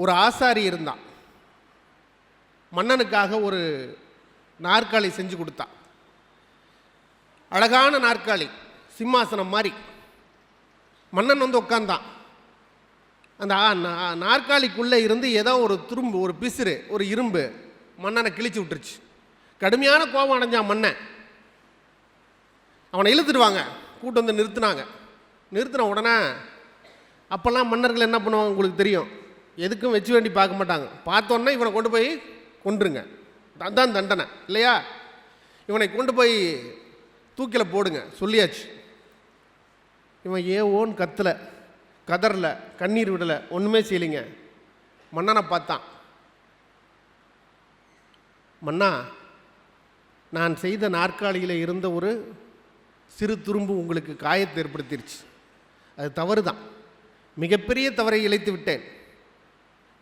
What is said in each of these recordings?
ஒரு ஆசாரி இருந்தான். மன்னனுக்காக ஒரு நாற்காலி செஞ்சு கொடுத்தான். அழகான நாற்காலி சிம்மாசனம் மாதிரி. மன்னன் வந்து உட்காந்தான் அந்த ஆ- நா- நாற்காலிக்குள்ளே இருந்து ஏதோ ஒரு துரும்பு ஒரு பிசிறு ஒரு இரும்பு மன்னனை கிழிச்சு விட்டுருச்சு. கடுமையான கோபம் அடைஞ்சான் மன்னன். அவனை இழுத்துடுவாங்க. கூட்டு வந்து நிறுத்தினாங்க. நிறுத்தின உடனே அப்போல்லாம் மன்னர்கள் என்ன பண்ணுவாங்க உங்களுக்கு தெரியும்? எதுக்கும் வச்சு வேண்டி பார்க்க மாட்டாங்க. பார்த்தோன்னே இவனை கொண்டு போய் கொன்றுங்க. அதான் தண்டனை. இல்லையா? இவனை கொண்டு போய் தூக்கில் போடுங்க. சொல்லியாச்சு. இவன் ஏ ஓன் கத்தலை. கதறல. கண்ணீர் விடலை. ஒன்றுமே செய்யலைங்க. மன்னனை பார்த்தான். மன்னா நான் செய்த நாற்காலியில் இருந்த ஒரு சிறு துரும்பு உங்களுக்கு காயத்தை ஏற்படுத்திருச்சு. அது தவறு தான் மிகப்பெரிய தவறை இழைத்து விட்டேன்.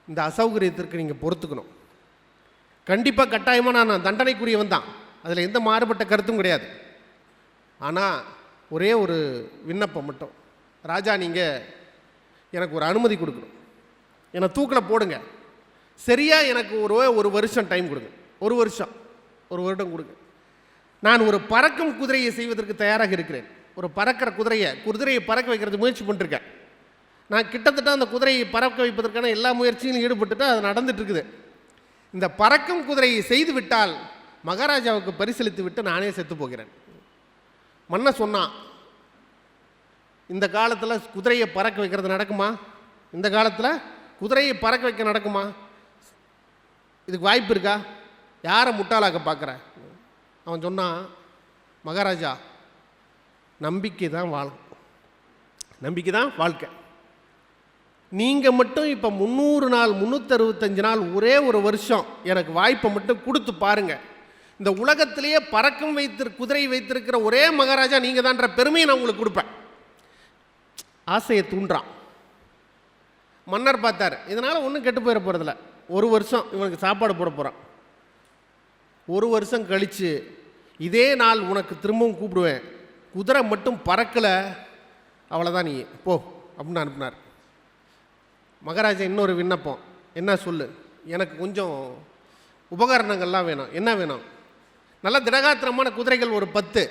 இந்த அசௌகரியத்திற்கு நீங்கள் பொறுத்துக்கணும். கண்டிப்பாக கட்டாயமாக நான் தண்டனைக்குரியவன் தான். அதில் எந்த மாறுபட்ட கருத்தும் கிடையாது. ஆனால் ஒரே ஒரு விண்ணப்பம் மட்டும். ராஜா நீங்கள் எனக்கு ஒரு அனுமதி கொடுக்கணும். என்னை தூக்கில் போடுங்க. சரியாக எனக்கு ஒரு ஒரு வருஷம் டைம் கொடுங்க. ஒரு வருஷம். ஒரு வருடம் கொடுங்க. நான் ஒரு பறக்கும் குதிரையை செய்வதற்கு தயாராக இருக்கிறேன். ஒரு பறக்கிற குதிரையை குதிரையை பறக்க வைக்கிறது முயற்சி பண்ணிருக்கேன். நான் கிட்டத்தட்ட அந்த குதிரையை பறக்க வைப்பதற்கான எல்லா முயற்சியிலும் ஈடுபட்டுட்டு அது நடந்துட்டுருக்குது. இந்த பறக்கும் குதிரையை செய்து விட்டால் மகாராஜாவுக்கு பரிசளித்து விட்டு நானே செத்து போகிறேன். மன்ன சொன்னான் இந்த காலத்தில் குதிரையை பறக்க வைக்கிறது நடக்குமா? இந்த காலத்தில் குதிரையை பறக்க வைக்க நடக்குமா? இதுக்கு வாய்ப்பு இருக்கா? யாரை முட்டாளாக்க பார்க்குற? அவன் சொன்னான் மகாராஜா நம்பிக்கை தான் வாழ்க்கை நம்பிக்கை தான் வாழ்க்கை. நீங்கள் மட்டும் இப்போ முந்நூறு நாள் முந்நூற்றறுபத்தஞ்சு நாள் ஒரே ஒரு வருஷம் எனக்கு வாய்ப்பை மட்டும் கொடுத்து பாருங்க. இந்த உலகத்திலேயே பறக்கும் வைத்திரு குதிரை வைத்திருக்கிற ஒரே மகாராஜா நீங்கள் தான்ற பெருமையை நான் உங்களுக்கு கொடுப்பேன். ஆசையை தூண்டுறான். மன்னர் பார்த்தார் இதனால் ஒன்றும் கெட்டு போயிட போகிறதில்ல ஒரு வருஷம் இவனுக்கு சாப்பாடு போட போகிறான் ஒரு வருஷம் கழித்து இதே நாள் உனக்கு திரும்பவும் கூப்பிடுவேன். குதிரை மட்டும் பறக்கலை அவ்வளோதான் நீ. போ அப்படின்னு அனுப்புனார். மகாராஜா இன்னொரு விண்ணப்பம். என்ன சொல்லு? எனக்கு கொஞ்சம் உபகரணங்கள்லாம் வேணும். என்ன வேணும்? நல்ல திடகாத்திரமான குதிரைகள் ஒரு பத்து.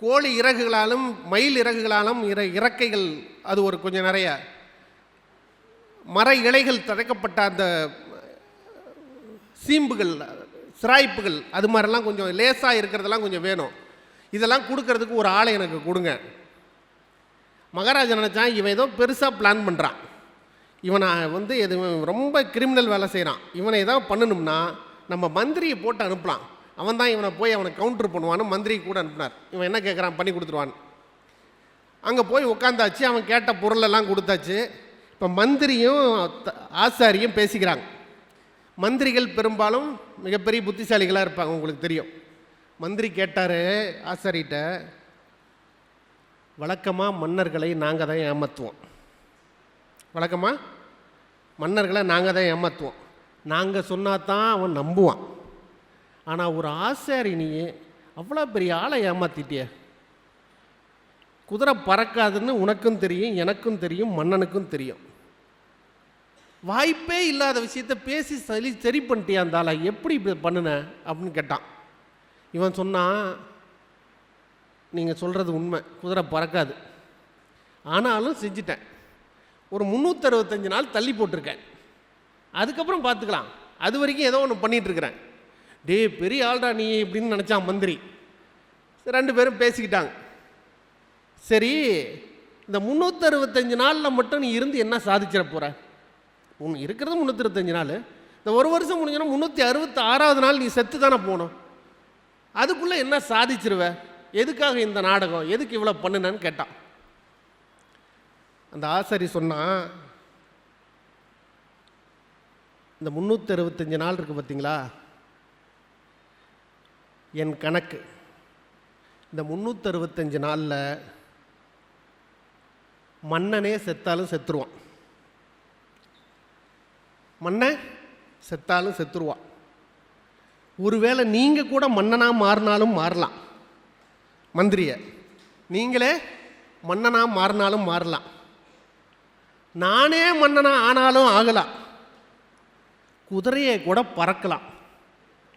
கோழி இறகுகளாலும் மயில் இறகுகளாலும் இற இறக்கைகள் அது ஒரு கொஞ்சம் நிறைய. மர இலைகள் தடைக்கப்பட்ட அந்த சீம்புகள் சிராய்ப்புகள் அது மாதிரிலாம் கொஞ்சம் லேசாக இருக்கிறதெல்லாம் கொஞ்சம் வேணும். இதெல்லாம் கொடுக்கறதுக்கு ஒரு ஆளை எனக்கு கொடுங்க. மகாராஜா நினச்சான் இவன் ஏதோ பெருசாக பிளான் பண்ணுறான் இவனை வந்து எது ரொம்ப கிரிமினல் வேலை செய்கிறான் இவனை ஏதாவது பண்ணணும்னா நம்ம மந்திரியை போட்டு அனுப்பலாம். அவன் தான் இவனை போய் அவனை கவுண்டர் பண்ணுவான்னு மந்திரி கூட அனுப்பினார். இவன் என்ன கேட்குறான் பண்ணி கொடுத்துருவான்னு. அங்கே போய் உட்காந்தாச்சு அவன் கேட்ட பொருளெல்லாம் கொடுத்தாச்சு. இப்போ மந்திரியும் த- ஆசாரியும் பேசிக்கிறாங்க. மந்திரிகள் பெரும்பாலும் மிகப்பெரிய புத்திசாலிகளாக இருப்பாங்க உங்களுக்கு தெரியும். மந்திரி கேட்டார் ஆசாரிகிட்ட வழக்கமாக மன்னர்களை நாங்கள் தான் ஏமாற்றுவோம் வழக்கமாக மன்னர்களை நாங்கள் தான் ஏமாற்றுவோம் நாங்கள் சொன்னால் தான் அவன் நம்புவான். ஆனால் ஒரு ஆசாரி நீ அவ்வளோ பெரிய ஆளை ஏமாத்திட்டியே. குதிரை பறக்காதுன்னு உனக்கும் தெரியும் எனக்கும் தெரியும் மன்னனுக்கும் தெரியும். வாய்ப்பே இல்லாத விஷயத்த பேசி சரி சரி பண்ணிட்டியா அந்த ஆளை? எப்படி இப்படி பண்ணுன? அப்படின்னு கேட்டான். இவன் சொன்னான் நீங்கள் சொல்கிறது உண்மை. குதிரை பறக்காது. ஆனாலும் செஞ்சிட்டேன். ஒரு முந்நூற்றறுபத்தஞ்சு நாள் தள்ளி போட்டிருக்கேன். அதுக்கப்புறம் பார்த்துக்கலாம். அது வரைக்கும் ஏதோ ஒன்று பண்ணிகிட்ருக்கிறேன் டேய் பெரிய ஆள்டா நீ இப்படின்னு நினச்சான் மந்திரி. ரெண்டு பேரும் பேசிக்கிட்டாங்க. சரி இந்த முந்நூற்றறுபத்தஞ்சு நாளில் மட்டும் நீ இருந்து என்ன சாதிச்சிட போகிற உன் இருக்கிறது முந்நூற்றறுபத்தஞ்சு நாள். இந்த ஒரு வருஷம் முடிஞ்சோன்னா முந்நூற்றி அறுபத்தி ஆறாவது நாள் நீ செத்து தானே போகணும். அதுக்குள்ளே என்ன சாதிச்சிருவ? எதுக்காக இந்த நாடகம்? எதுக்கு இவ்வளோ பண்ணுனேன்னு கேட்டான். அந்த ஆசாரி சொன்னான் இந்த முந்நூற்றி அறுபத்தஞ்சு நாள் இருக்குது பார்த்தீங்களா என் கணக்கு. இந்த முந்நூற்றி அறுபத்தஞ்சு நாளில் மன்னனே செத்தாலும் செத்துருவான். மன்னன் செத்தாலும் செத்துருவான். ஒருவேளை நீங்கள் கூட மன்னனாக மாறினாலும் மாறலாம். மந்திரியை நீங்களே மன்னனாக மாறினாலும் மாறலாம். நானே மன்னனா ஆனாலும் ஆகலாம் குதிரையை கூட பறக்கலாம்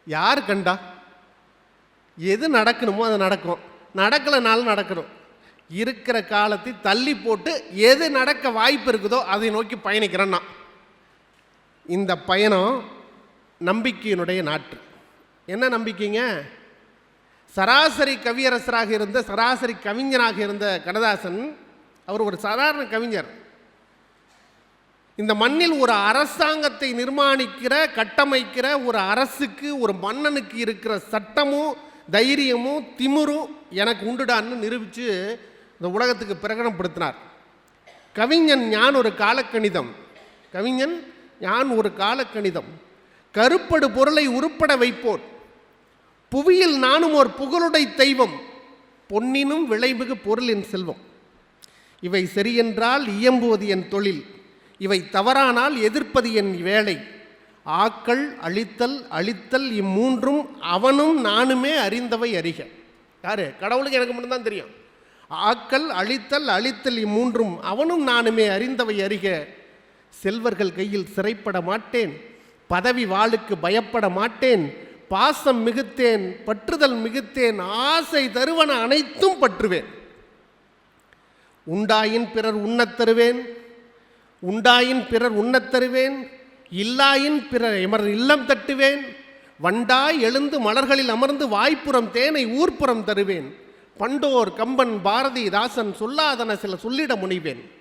யார் கண்டா? எது நடக்கணுமோ அது நடக்கும். நடக்கலைனாலும் நடக்கணும். இருக்கிற காலத்தை தள்ளி போட்டு எது நடக்க வாய்ப்பு இருக்குதோ அதை நோக்கி பயணிக்கிறேன்னா. இந்த பயணம் நம்பிக்கையினுடைய நாட்டு. என்ன நம்பிக்கைங்க? சராசரி கவியரசராக இருந்த சராசரி கவிஞனாக இருந்த கண்ணதாசன் அவர் ஒரு சாதாரண கவிஞர். இந்த மண்ணில் ஒரு அரசாங்கத்தை நிர்மாணிக்கிற கட்டமைக்கிற ஒரு அரசுக்கு ஒரு மன்னனுக்கு இருக்கிற சட்டமும் தைரியமும் திமிரும் எனக்கு உண்டுடான்னு நிரூபித்து இந்த உலகத்துக்கு பிரகடனப்படுத்தினார். கவிஞன் ஞான் ஒரு காலக்கணிதம். கவிஞன் ஞான் ஒரு காலக்கணிதம். கருப்படு பொருளை உருப்பட வைப்போர் புவியில் நானும் ஒரு புகழுடை தெய்வம். பொன்னினும் விளைமிகு பொருளின் செல்வம். இவை சரியென்றால் இயம்புவது என் தொழில். இவை தவறானால் எதிர்ப்பது என் வேலை. ஆக்கள் அழித்தல் அழித்தல் இம்மூன்றும் அவனும் நானுமே அறிந்தவை அறிக. யாரு? கடவுளுக்கு எனக்கு மட்டும்தான் தெரியும். ஆக்கள் அழித்தல் அழித்தல் இம்மூன்றும் அவனும் நானுமே அறிந்தவை அறிக. செல்வர்கள் கையில் சிறைப்பட மாட்டேன். பதவி வாளுக்கு பயப்பட மாட்டேன். பாசம் மிகுத்தேன் பற்றுதல் மிகுத்தேன் ஆசை தருவன அனைத்தும் பற்றுவேன். உண்டாயின் பிறர் உண்ணத் தருவேன். உண்டாயின் பிறர் உண்ணத் தருவேன் இல்லாயின் பிறர் எமர் இல்லம் தட்டுவேன் வண்டாய் எழுந்து மலர்களில் அமர்ந்து வாய்ப்புறம் தேனை ஊர்ப்புறம் தருவேன். பண்டோர் கம்பன் பாரதி தாசன் சொல்லாதன சில சொல்லிட முனைவேன்.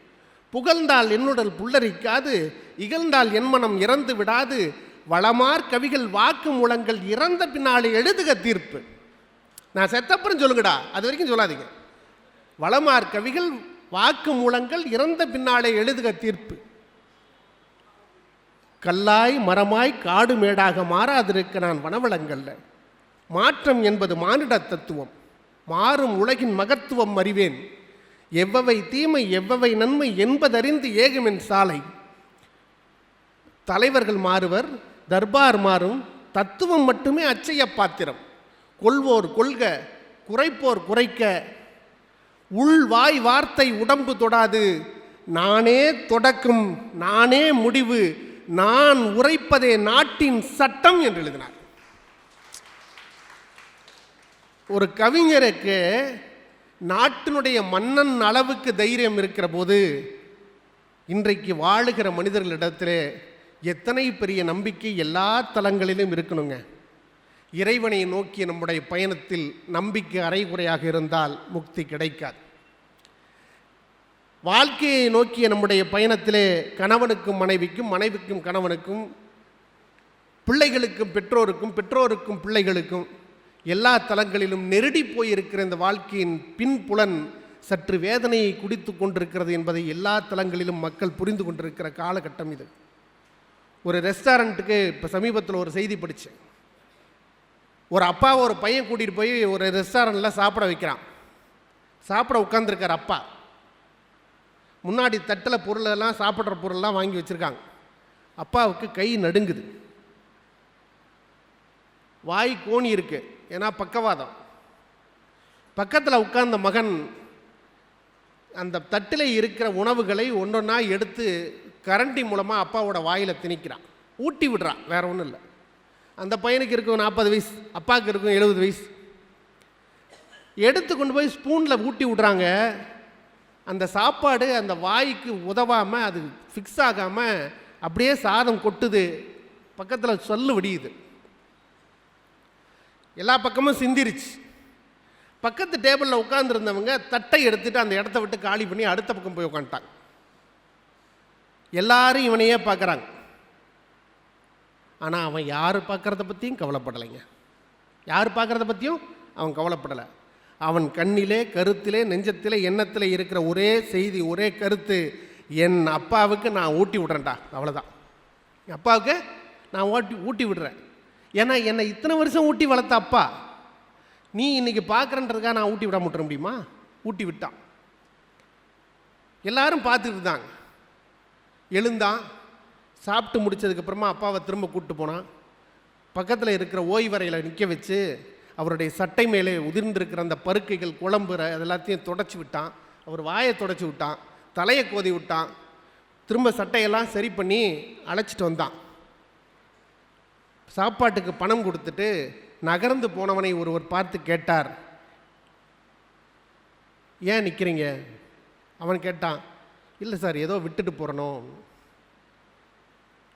புகழ்ந்தால் என்னுடல் புல்லரிக்காது இகழ்ந்தால் என் மனம் இறந்து விடாது வளமார் கவிகள் வாக்கு மூலங்கள் இறந்த பின்னாலே எழுதுக தீர்ப்பு. நான் செத்தப்புறம் சொல்லுங்கடா அது வரைக்கும் சொல்லாதீங்க. வளமார் கவிகள் வாக்கு மூலங்கள் இறந்த பின்னாலே எழுதுக தீர்ப்பு. கல்லாய் மரமாய் காடு மேடாக மாறாதிருக்க நான் வனவளங்கள்ல. மாற்றம் என்பது மானிட தத்துவம். மாறும் உலகின் மகத்துவம் அறிவேன். எவ்வவை தீமை எவ்வவை நன்மை என்பதறிந்து ஏகுமென் சாலை. தலைவர்கள் மாறுவர் தர்பார் மாறும் தத்துவம் மட்டுமே அச்சய பாத்திரம். கொள்வோர் கொள்க குறைப்போர் குறைக்க உள்வாய் வார்த்தை உடம்பு தொடாது. நானே தொடக்கும் நானே முடிவு நான் உரைப்பதே நாட்டின் சட்டம் என்று எழுதினார். ஒரு கவிஞருக்கு நாட்டினுடைய மன்னன் அளவுக்கு தைரியம் இருக்கிற போது இன்றைக்கு வாழுகிற மனிதர்களிடத்திலே எத்தனை பெரிய நம்பிக்கை எல்லா தலங்களிலும் இருக்கணுங்க. இறைவனை நோக்கிய நம்முடைய பயணத்தில் நம்பிக்கை அரைகுறையாக இருந்தால் முக்தி கிடைக்காது. வாழ்க்கையை நோக்கிய நம்முடைய பயணத்திலே கணவனுக்கும் மனைவிக்கும் மனைவிக்கும் கணவனுக்கும் பிள்ளைகளுக்கும் பெற்றோருக்கும் பெற்றோருக்கும் பிள்ளைகளுக்கும் எல்லா தலங்களிலும் நெருடி போயிருக்கிற இந்த வாழ்க்கையின் பின்புலன் சற்று வேதனையை குடித்து கொண்டிருக்கிறது என்பதை எல்லா தலங்களிலும் மக்கள் புரிந்து கொண்டிருக்கிற காலகட்டம் இது. ஒரு ரெஸ்டாரண்ட்டுக்கு இப்போ சமீபத்தில் ஒரு செய்தி படித்தேன் ஒரு அப்பா ஒரு பையன் கூட்டிகிட்டு போய் ஒரு ரெஸ்டாரண்ட்டில் சாப்பிட வைக்கிறான். சாப்பிட உட்காந்துருக்கார் அப்பா. முன்னாடி தட்டில் பொருளெல்லாம் சாப்பிட்ற பொருள்லாம் வாங்கி வச்சுருக்காங்க. அப்பாவுக்கு கை நடுங்குது. வாய் கோணி இருக்கு. ஏன்னா பக்கவாதம். பக்கத்தில் உட்கார்ந்த மகன் அந்த தட்டில் இருக்கிற உணவுகளை ஒன்றொன்னா எடுத்து கரண்டி மூலமாக அப்பாவோட வாயில் திணிக்கிறான். ஊட்டி விடுறான். வேற ஒன்றும் இல்லை. அந்த பையனுக்கு இருக்கும் நாற்பது வயசு அப்பாவுக்கு இருக்கும் எழுபது வயசு. எடுத்து கொண்டு போய் ஸ்பூனில் ஊட்டி விட்றாங்க. அந்த சாப்பாடு அந்த வாய்க்கு உதவாமல் அது ஃபிக்ஸ் ஆகாமல் அப்படியே சாதம் கொட்டுது. பக்கத்தில் சொல்லு வடியுது. எல்லா பக்கமும் சிந்திருச்சு. பக்கத்து டேபிளில் உட்காந்துருந்தவங்க தட்டை எடுத்துகிட்டு அந்த இடத்த விட்டு காலி பண்ணி அடுத்த பக்கம் போய் உட்காந்துட்டாங்க எல்லாரும் இவனையே பார்க்குறாங்க ஆனால் அவன் யார் பார்க்குறத பற்றியும் கவலைப்படலைங்க. யார் பார்க்குறத பற்றியும் அவன் கவலைப்படலை. அவன் கண்ணிலே கருத்திலே நெஞ்சத்திலே எண்ணத்தில் இருக்கிற ஒரே செய்தி ஒரே கருத்து என் அப்பாவுக்கு நான் ஊட்டி விட்றேன்டா. அவ்வளோதான் என் அப்பாவுக்கு நான் ஓட்டி ஊட்டி விடுறேன். ஏன்னா என்னை இத்தனை வருஷம் ஊட்டி வளர்த்த அப்பா நீ இன்னைக்கு பார்க்குறன்றதுக்காக நான் ஊட்டி விட முட்டுற முடியுமா? ஊட்டி விட்டான். எல்லாரும் பார்த்துட்டு இருந்தாங்க. எழுந்தான். சாப்பிட்டு முடிச்சதுக்கப்புறமா அப்பாவை திரும்ப கூப்பிட்டு போனான். பக்கத்தில் இருக்கிற ஓய்வறையில் நிற்க வச்சு அவருடைய சட்டை மேலே உதிர்ந்திருக்கிற அந்த பருக்கைகள் குழம்பு அது எல்லாத்தையும் தொடச்சி விட்டான். அவர் வாயை தொடச்சி விட்டான் தலையை கோதி விட்டான். திரும்ப சட்டையெல்லாம் சரி பண்ணி அழைச்சிட்டு வந்தான். சாப்பாட்டுக்கு பணம் கொடுத்துட்டு நகர்ந்து போனவனை ஒருவர் பார்த்து கேட்டார் ஏன் நிற்கிறீங்க அவன் கேட்டான் இல்லை சார் ஏதோ விட்டுட்டு போகிறனும்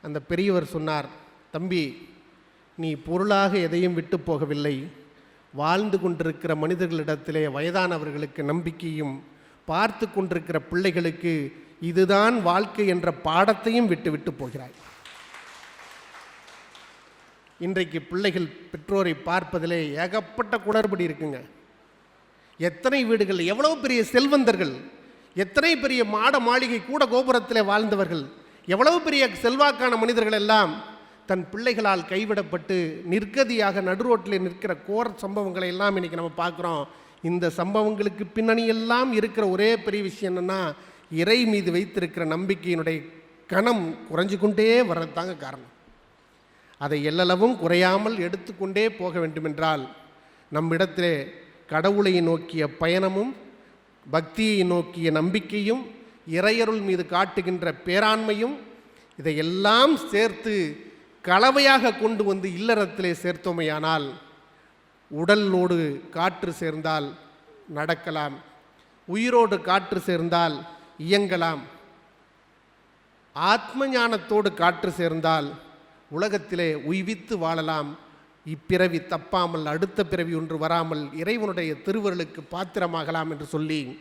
அந்த பெரியவர் சொன்னார் தம்பி நீ பொருளாக எதையும் விட்டு போகவில்லை. வாழ்ந்து கொண்டிருக்கிற மனிதர்களிடத்திலே வயதானவர்களுக்கு நம்பிக்கையும் பார்த்து கொண்டிருக்கிற பிள்ளைகளுக்கு இதுதான் வாழ்க்கை என்ற பாடத்தையும் விட்டு விட்டு போகிறாய். இன்றைக்கு பிள்ளைகள் பெற்றோரை பார்ப்பதிலே ஏகப்பட்ட குளறுபடி இருக்குங்க. எத்தனை வீடுகள் எவ்வளோ பெரிய செல்வந்தர்கள் எத்தனை பெரிய மாட மாளிகை கூட கோபுரத்தில் வாழ்ந்தவர்கள் எவ்வளவு பெரிய செல்வாக்கான மனிதர்கள் எல்லாம் தன் பிள்ளைகளால் கைவிடப்பட்டு நிர்கதியாக நடுரோட்டில் நிற்கிற கோர சம்பவங்களை எல்லாம் இன்றைக்கி நம்ம பார்க்குறோம். இந்த சம்பவங்களுக்கு பின்னணியெல்லாம் இருக்கிற ஒரே பெரிய விஷயம் என்னென்னா இறை மீது வைத்திருக்கிற நம்பிக்கையினுடைய கணம் குறைஞ்சு கொண்டே வர்றதுதாங்க காரணம். அதை எல்லளவும் குறையாமல் எடுத்துக்கொண்டே போக வேண்டுமென்றால் நம்மிடத்திலே கடவுளை நோக்கிய பயணமும் பக்தியை நோக்கிய நம்பிக்கையும் இறையருள் மீது காட்டுகின்ற பேராண்மையும் இதையெல்லாம் சேர்த்து கலவையாக கொண்டு வந்து இல்லறத்திலே சேர்த்தோமையானால் உடலோடு காற்று சேர்ந்தால் நடக்கலாம் உயிரோடு காற்று சேர்ந்தால் இயங்கலாம் ஆத்ம ஞானத்தோடு காற்று சேர்ந்தால் உலகத்திலே உய்வித்து வாழலாம். இப்பிறவி தப்பாமல் அடுத்த பிறவி ஒன்று வராமல் இறைவனுடைய திருவருளுக்கு பாத்திரமாகலாம் என்று சொல்லி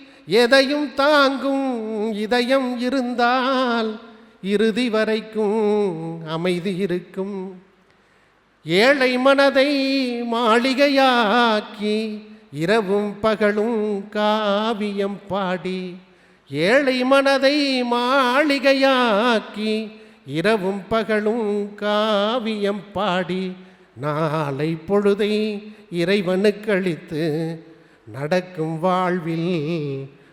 எதையும் தாங்கும் இதயம் இருந்தால் இறுதி வரைக்கும் அமைதி இருக்கும். ஏழை மனதை மாளிகையாக்கி இரவும் பகலும் காவியம் பாடி ஏழை மனதை மாளிகையாக்கி இரவும் பகலும் காவியம் பாடி நாளை பொழுதை இறைவனுக்களித்து நடக்கும் வாழ்வில்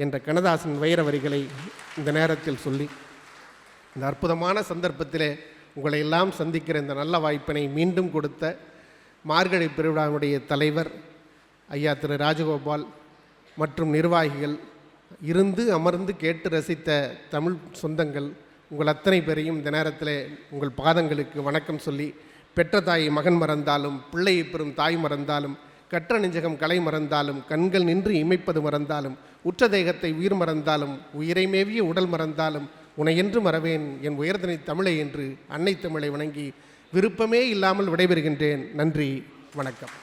என்ற கண்ணதாசன் வைர வரிகளை இந்த நேரத்தில் சொல்லி இந்த அற்புதமான சந்தர்ப்பத்திலே உங்களை எல்லாம் சந்திக்கிற இந்த நல்ல வாய்ப்பினை மீண்டும் கொடுத்த மார்கழி பெருவிழாவுடைய தலைவர் ஐயா திரு ராஜகோபால் மற்றும் நிர்வாகிகள் இருந்து அமர்ந்து கேட்டு ரசித்த தமிழ் சொந்தங்கள் உங்கள் அத்தனை பேரையும் இந்த நேரத்தில் உங்கள் பாதங்களுக்கு வணக்கம் சொல்லி பெற்ற தாயை மகன் மறந்தாலும் பிள்ளையை பெறும் தாய் மறந்தாலும் கற்ற நெஞ்சகம் கலை மறந்தாலும் கண்கள் நின்று இமைப்பது மறந்தாலும் உற்ற தேகத்தை உயிர் மறந்தாலும் உயிரை மேவிய உடல் மறந்தாலும் உனை என்று மறவேன் என் உயர்தனை தமிழை என்று அன்னை தமிழை வணங்கி விருப்பமே இல்லாமல் விடைபெறுகின்றேன். நன்றி வணக்கம்.